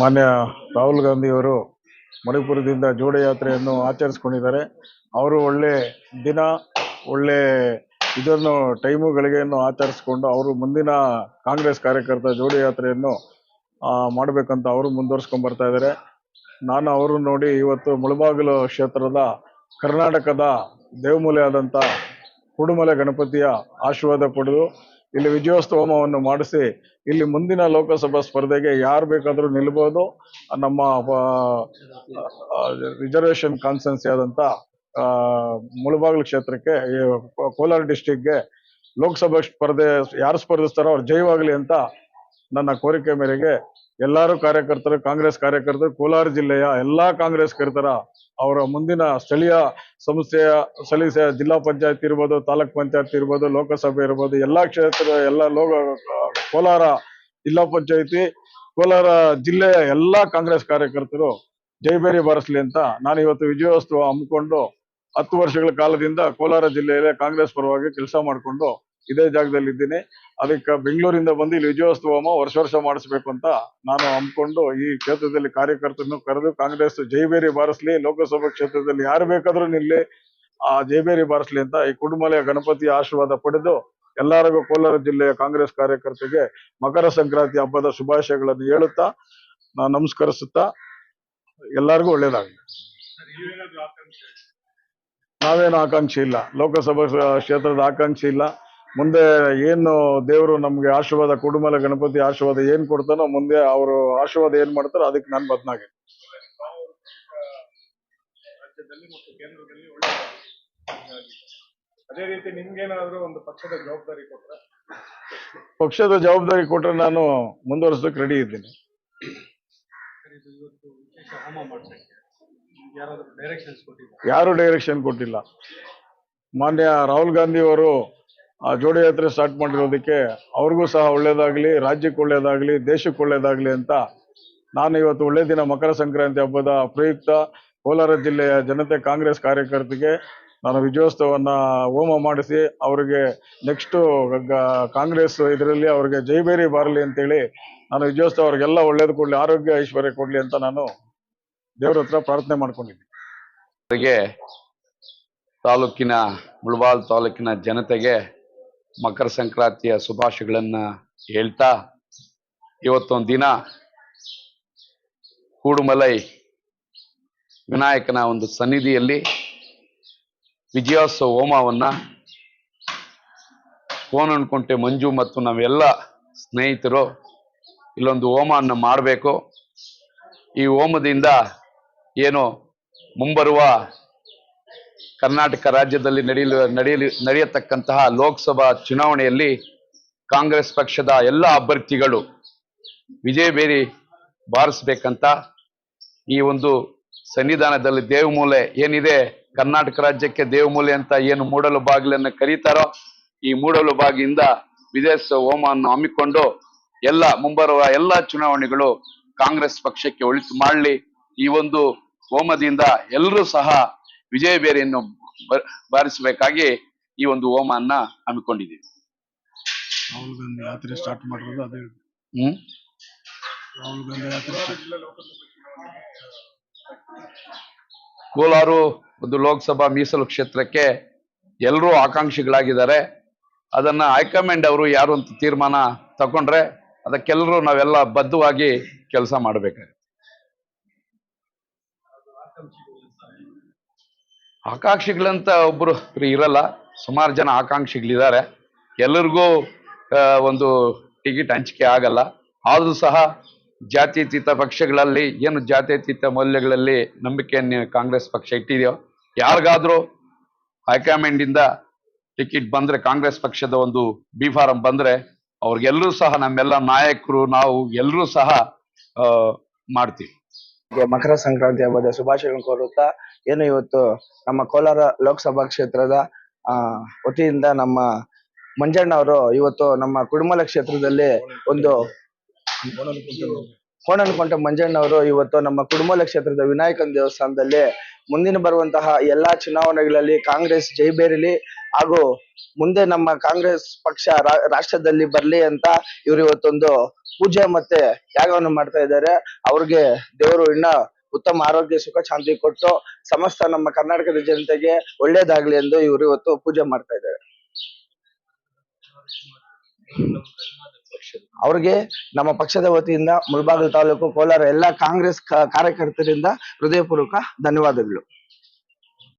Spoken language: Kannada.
ಮಾನ್ಯ ರಾಹುಲ್ ಗಾಂಧಿಯವರು ಮಣಿಪುರದಿಂದ ಜೋಡಿ ಯಾತ್ರೆಯನ್ನು ಆಚರಿಸ್ಕೊಂಡಿದ್ದಾರೆ. ಅವರು ಒಳ್ಳೆ ದಿನ, ಒಳ್ಳೆ ಇದನ್ನು ಟೈಮು ಗಳಿಗೆಯನ್ನು ಆಚರಿಸ್ಕೊಂಡು ಅವರು ಮುಂದಿನ ಕಾಂಗ್ರೆಸ್ ಕಾರ್ಯಕರ್ತ ಜೋಡಿ ಯಾತ್ರೆಯನ್ನು ಮಾಡಬೇಕಂತ ಮಾಡ್ಬೇಕಂತ ಅವರು ಮುಂದುವರ್ಸ್ಕೊಂಡ್ ಬರ್ತಾ ಇದ್ದಾರೆ. ನಾನು ಅವರು ನೋಡಿ ಇವತ್ತು ಮುಳಬಾಗಿಲು ಕ್ಷೇತ್ರದ ಕರ್ನಾಟಕದ ದೇವಮೂಲೆ ಆದಂಥ ಕುಡುಮಲೆ ಗಣಪತಿಯ ಆಶೀರ್ವಾದ ಪಡೆದು ಇಲ್ಲಿ ವಿಜಯೋತ್ಸವವನ್ನು ಮಾಡಿಸಿ ಇಲ್ಲಿ ಮುಂದಿನ ಲೋಕಸಭಾ ಸ್ಪರ್ಧೆಗೆ ಯಾರು ಬೇಕಾದರೂ ನಿಲ್ಬೋದು. ನಮ್ಮ ರಿಸರ್ವೇಶನ್ ಕಾನ್ಸನ್ಸಿ ಆದಂತ ಆ, ಮುಳಬಾಗಿಲು ಕ್ಷೇತ್ರಕ್ಕೆ ಕೋಲಾರ ಡಿಸ್ಟಿಕ್ಗೆ ಲೋಕಸಭಾ ಸ್ಪರ್ಧೆ ಯಾರು ಸ್ಪರ್ಧಿಸ್ತಾರೋ ಅವ್ರು ಜಯವಾಗಲಿ ಅಂತ ನನ್ನ ಕೋರಿಕೆ ಮೇರೆಗೆ ಎಲ್ಲರೂ ಕಾರ್ಯಕರ್ತರು, ಕಾಂಗ್ರೆಸ್ ಕಾರ್ಯಕರ್ತರು, ಕೋಲಾರ ಜಿಲ್ಲೆಯ ಎಲ್ಲಾ ಕಾಂಗ್ರೆಸ್ ಕರ್ತರ, ಅವರ ಮುಂದಿನ ಸ್ಥಳೀಯ ಸಂಸ್ಥೆಯ ಸ್ಥಳೀಯ ಜಿಲ್ಲಾ ಪಂಚಾಯತ್ ಇರ್ಬೋದು, ತಾಲೂಕ್ ಪಂಚಾಯತ್ ಇರ್ಬೋದು, ಲೋಕಸಭೆ ಇರ್ಬೋದು, ಎಲ್ಲಾ ಕ್ಷೇತ್ರ ಎಲ್ಲ ಲೋಕ, ಕೋಲಾರ ಜಿಲ್ಲಾ ಪಂಚಾಯತಿ, ಕೋಲಾರ ಜಿಲ್ಲೆಯ ಎಲ್ಲಾ ಕಾಂಗ್ರೆಸ್ ಕಾರ್ಯಕರ್ತರು ಜೈಬೇರಿ ಬಾರಿಸ್ಲಿ ಅಂತ ನಾನು ಇವತ್ತು ವಿಜಯೋತ್ಸವ ಹಮ್ಮಿಕೊಂಡು ಹತ್ತು ವರ್ಷಗಳ ಕಾಲದಿಂದ ಕೋಲಾರ ಜಿಲ್ಲೆಯಲ್ಲೇ ಕಾಂಗ್ರೆಸ್ ಪರವಾಗಿ ಕೆಲಸ ಮಾಡಿಕೊಂಡು ಇದೇ ಜಾಗದಲ್ಲಿ ಇದ್ದೀನಿ ಅದಕ್ಕೆ ಬೆಂಗಳೂರಿಂದ ಬಂದು ಇಲ್ಲಿ ವಿಜಯೋತ್ಸವ ವರ್ಷ ವರ್ಷ ಮಾಡಿಸ್ಬೇಕು ಅಂತ ನಾನು ಹಮ್ಮಿಕೊಂಡು ಈ ಕ್ಷೇತ್ರದಲ್ಲಿ ಕಾರ್ಯಕರ್ತರನ್ನು ಕರೆದು ಕಾಂಗ್ರೆಸ್ ಜೈಬೇರಿ ಬಾರಿಸ್ಲಿ, ಲೋಕಸಭಾ ಕ್ಷೇತ್ರದಲ್ಲಿ ಯಾರು ಬೇಕಾದ್ರೂ ನಿಲ್ಲಿ, ಆ ಜೈಬೇರಿ ಬಾರಿಸ್ಲಿ ಅಂತ ಈ ಕುಡುಮಲೆಯ ಗಣಪತಿ ಆಶೀರ್ವಾದ ಪಡೆದು ಎಲ್ಲರಿಗೂ ಕೋಲಾರ ಜಿಲ್ಲೆಯ ಕಾಂಗ್ರೆಸ್ ಕಾರ್ಯಕರ್ತರಿಗೆ ಮಕರ ಸಂಕ್ರಾಂತಿ ಹಬ್ಬದ ಶುಭಾಶಯಗಳನ್ನು ಹೇಳುತ್ತಾ ನಾನು ನಮಸ್ಕರಿಸುತ್ತಾ, ಎಲ್ಲರಿಗೂ ಒಳ್ಳೇದಾಗಲಿ ನಾವೇನು ಆಕಾಂಕ್ಷಿ ಇಲ್ಲ. ಲೋಕಸಭಾ ಕ್ಷೇತ್ರದ ಆಕಾಂಕ್ಷಿ ಇಲ್ಲ. ಮುಂದೆ ಏನು ದೇವರು ನಮ್ಗೆ ಆಶೀರ್ವಾದ ಕುಡುಮಲ ಗಣಪತಿ ಆಶೀರ್ವಾದ ಏನ್ ಕೊಡ್ತಾನೋ ಮುಂದೆ ಅವರು ಆಶೀರ್ವಾದ ಏನ್ ಮಾಡ್ತಾರೋ ಅದಕ್ಕೆ ನಾನು ಬದ್ನಾಗೆ. ಅದೇ ರೀತಿ ನಿಮ್ಗೇನಾದ್ರೂ ಒಂದು ಪಕ್ಷದ ಜವಾಬ್ದಾರಿ ಕೊಟ್ರೆ? ಪಕ್ಷದ ಜವಾಬ್ದಾರಿ ಕೊಟ್ರೆ ನಾನು ಮುಂದುವರಿಸೋಕೆ ರೆಡಿ ಇದ್ದೀನಿ. ಯಾರು ಡೈರೆಕ್ಷನ್ ಕೊಟ್ಟಿಲ್ಲ. ಮಾನ್ಯ ರಾಹುಲ್ ಗಾಂಧಿ ಅವರು ಆ ಜೋಡಿ ಯಾತ್ರೆ ಸ್ಟಾರ್ಟ್ ಮಾಡಿರೋದಕ್ಕೆ ಅವ್ರಿಗೂ ಸಹ ಒಳ್ಳೇದಾಗಲಿ, ರಾಜ್ಯಕ್ಕೆ ಒಳ್ಳೇದಾಗಲಿ, ದೇಶಕ್ಕೆ ಒಳ್ಳೇದಾಗಲಿ ಅಂತ ನಾನು ಇವತ್ತು ಒಳ್ಳೆ ದಿನ ಮಕರ ಸಂಕ್ರಾಂತಿ ಹಬ್ಬದ ಪ್ರಯುಕ್ತ ಕೋಲಾರ ಜಿಲ್ಲೆಯ ಜನತೆ ಕಾಂಗ್ರೆಸ್ ಕಾರ್ಯಕರ್ತರಿಗೆ ನಾನು ವಿಜಯೋತ್ಸವವನ್ನು ಹೋಮ ಮಾಡಿಸಿ ಅವರಿಗೆ ನೆಕ್ಸ್ಟು ಕಾಂಗ್ರೆಸ್ ಇದರಲ್ಲಿ ಅವ್ರಿಗೆ ಜೈಬೇರಿ ಬಾರಲಿ ಅಂತೇಳಿ ನಾನು ವಿಜಯೋತ್ಸವ ಅವ್ರಿಗೆಲ್ಲ ಒಳ್ಳೇದು ಕೊಡಲಿ, ಆರೋಗ್ಯ ಐಶ್ವರ್ಯ ಕೊಡಲಿ ಅಂತ ನಾನು ದೇವ್ರ ಹತ್ರ ಪ್ರಾರ್ಥನೆ ಮಾಡ್ಕೊಂಡಿದ್ದೀನಿ. ತಾಲೂಕಿನ ಮುಳಬಾಲ್ ತಾಲೂಕಿನ ಜನತೆಗೆ ಮಕರ ಸಂಕ್ರಾಂತಿಯ ಶುಭಾಶಯಗಳನ್ನ ಹೇಳ್ತಾ ಇವತ್ತೊಂದು ದಿನ ಕೂಡುಮಲೈ ವಿನಾಯಕನ ಒಂದು ಸನ್ನಿಧಿಯಲ್ಲಿ ವಿಜಯೋತ್ಸವ ಹೋಮವನ್ನ ಕೋನನ್ಕೊಂಟೆ ಮಂಜು ಮತ್ತು ನಾವೆಲ್ಲ ಸ್ನೇಹಿತರು ಇಲ್ಲೊಂದು ಹೋಮವನ್ನು ಮಾಡಬೇಕು. ಈ ಹೋಮದಿಂದ ಏನು ಮುಂಬರುವ ಕರ್ನಾಟಕ ರಾಜ್ಯದಲ್ಲಿ ನಡೆಯಲು ನಡೆಯಲು, ನಡೆಯತಕ್ಕಂತಹ ಲೋಕಸಭಾ ಚುನಾವಣೆಯಲ್ಲಿ ಕಾಂಗ್ರೆಸ್ ಪಕ್ಷದ ಎಲ್ಲ ಅಭ್ಯರ್ಥಿಗಳು ವಿಜಯ ಬೇರಿ ಬಾರಿಸ್ಬೇಕಂತ ಈ ಒಂದು ಸನ್ನಿಧಾನದಲ್ಲಿ ದೇವಮೂಲೆ ಏನಿದೆ, ಕರ್ನಾಟಕ ರಾಜ್ಯಕ್ಕೆ ದೇವಮೂಲೆ ಅಂತ ಏನು ಮೂಡಲು ಬಾಗಿಲನ್ನು ಕರೀತಾರೋ ಈ ಮೂಡಲು ಬಾಗಿಯಿಂದ ವಿದೇಶ ಹೋಮವನ್ನು ಹಮ್ಮಿಕೊಂಡು ಎಲ್ಲ ಮುಂಬರುವ ಎಲ್ಲ ಚುನಾವಣೆಗಳು ಕಾಂಗ್ರೆಸ್ ಪಕ್ಷಕ್ಕೆ ಒಳಿತು ಮಾಡಲಿ. ಈ ಒಂದು ಹೋಮದಿಂದ ಎಲ್ಲರೂ ಸಹ ವಿಜಯ ಬೇರೆಯನ್ನು ಬಾರಿಸಬೇಕಾಗಿ ಈ ಒಂದು ಹೋಮನ್ನ ಹಮ್ಮಿಕೊಂಡಿದ್ದೀವಿ. ರಾಹುಲ್ ಗಾಂಧಿ ಯಾತ್ರೆ ಸ್ಟಾರ್ಟ್ ಮಾಡಿರೋದು ಅದೇ ಹ್ಮ್? ರಾಹುಲ್ ಗಾಂಧಿ ಯಾತ್ರೆ ಕೋಲಾರು ಒಂದು ಲೋಕಸಭಾ ಮೀಸಲು ಕ್ಷೇತ್ರಕ್ಕೆ ಎಲ್ಲರೂ ಆಕಾಂಕ್ಷಿಗಳಾಗಿದ್ದಾರೆ. ಅದನ್ನ ಹೈಕಮಾಂಡ್ ಅವರು ಯಾರು ಅಂತ ತೀರ್ಮಾನ ತಗೊಂಡ್ರೆ ಅದಕ್ಕೆಲ್ಲರೂ ನಾವೆಲ್ಲ ಬದ್ಧವಾಗಿ ಕೆಲಸ ಮಾಡಬೇಕಾಗುತ್ತೆ. ಆಕಾಂಕ್ಷಿಗಳಂತ ಒಬ್ಬರು ಇರಲ್ಲ, ಸುಮಾರು ಜನ ಆಕಾಂಕ್ಷಿಗಳಿದ್ದಾರೆ. ಎಲ್ಲರಿಗೂ ಒಂದು ಟಿಕೆಟ್ ಹಂಚಿಕೆ ಆಗಲ್ಲ. ಆದರೂ ಸಹ ಜಾತ್ಯತೀತ ಪಕ್ಷಗಳಲ್ಲಿ, ಏನು ಜಾತ್ಯತೀತ ಮೌಲ್ಯಗಳಲ್ಲಿ ನಂಬಿಕೆಯನ್ನು ಕಾಂಗ್ರೆಸ್ ಪಕ್ಷ ಇಟ್ಟಿದೆಯೋ, ಯಾರಿಗಾದ್ರೂ ಹೈಕಮಾಂಡ್ ಇಂದ ಟಿಕೆಟ್ ಬಂದ್ರೆ, ಕಾಂಗ್ರೆಸ್ ಪಕ್ಷದ ಒಂದು ಬಿ ಫಾರಂ ಬಂದ್ರೆ, ಅವ್ರಿಗೆಲ್ಲರೂ ಸಹ ನಮ್ಮೆಲ್ಲ ನಾಯಕರು, ನಾವು ಎಲ್ಲರೂ ಸಹ ಮಾಡ್ತೀವಿ. ಮಕರ ಸಂಕ್ರಾಂತಿ ಹಬ್ಬದ ಶುಭಾಶಯಗಳನ್ನು ಕೋರುತ್ತಾ, ಏನು ಇವತ್ತು ನಮ್ಮ ಕೋಲಾರ ಲೋಕಸಭಾ ಕ್ಷೇತ್ರದ ವತಿಯಿಂದ ನಮ್ಮ ಮಂಜಣ್ಣ ಅವರು ಇವತ್ತು ನಮ್ಮ ಕುಡುಮಲ ಕ್ಷೇತ್ರದಲ್ಲಿ ಒಂದು ಕೋಣನಕೊಂಟ ಮಂಜಣ್ಣ ಅವರು ಇವತ್ತು ನಮ್ಮ ಕುಡುಮಲ ಕ್ಷೇತ್ರದ ವಿನಾಯಕನ ದೇವಸ್ಥಾನದಲ್ಲಿ ಮುಂದಿನ ಬರುವಂತಹ ಎಲ್ಲಾ ಚುನಾವಣೆಗಳಲ್ಲಿ ಕಾಂಗ್ರೆಸ್ ಜೈಬೇರಿಲಿ ಹಾಗೂ ಮುಂದೆ ನಮ್ಮ ಕಾಂಗ್ರೆಸ್ ಪಕ್ಷ ರಾಷ್ಟ್ರದಲ್ಲಿ ಬರ್ಲಿ ಅಂತ ಇವ್ರು ಇವತ್ತೊಂದು ಪೂಜೆ ಮತ್ತೆ ತ್ಯಾಗವನ್ನು ಮಾಡ್ತಾ ಇದ್ದಾರೆ. ಅವ್ರಿಗೆ ದೇವರು ಇನ್ನ ಉತ್ತಮ ಆರೋಗ್ಯ, ಸುಖ, ಶಾಂತಿ ಕೊಟ್ಟು ಸಮಸ್ತ ನಮ್ಮ ಕರ್ನಾಟಕದ ಜನತೆಗೆ ಒಳ್ಳೇದಾಗ್ಲಿ ಎಂದು ಇವರು ಇವತ್ತು ಪೂಜೆ ಮಾಡ್ತಾ ಇದ್ದಾರೆ. ಅವ್ರಿಗೆ ನಮ್ಮ ಪಕ್ಷದ ವತಿಯಿಂದ ಮುಳಬಾಗಿಲು ತಾಲೂಕು ಕೋಲಾರ ಎಲ್ಲಾ ಕಾಂಗ್ರೆಸ್ ಕಾರ್ಯಕರ್ತರಿಂದ ಹೃದಯಪೂರ್ವಕ ಧನ್ಯವಾದಗಳು.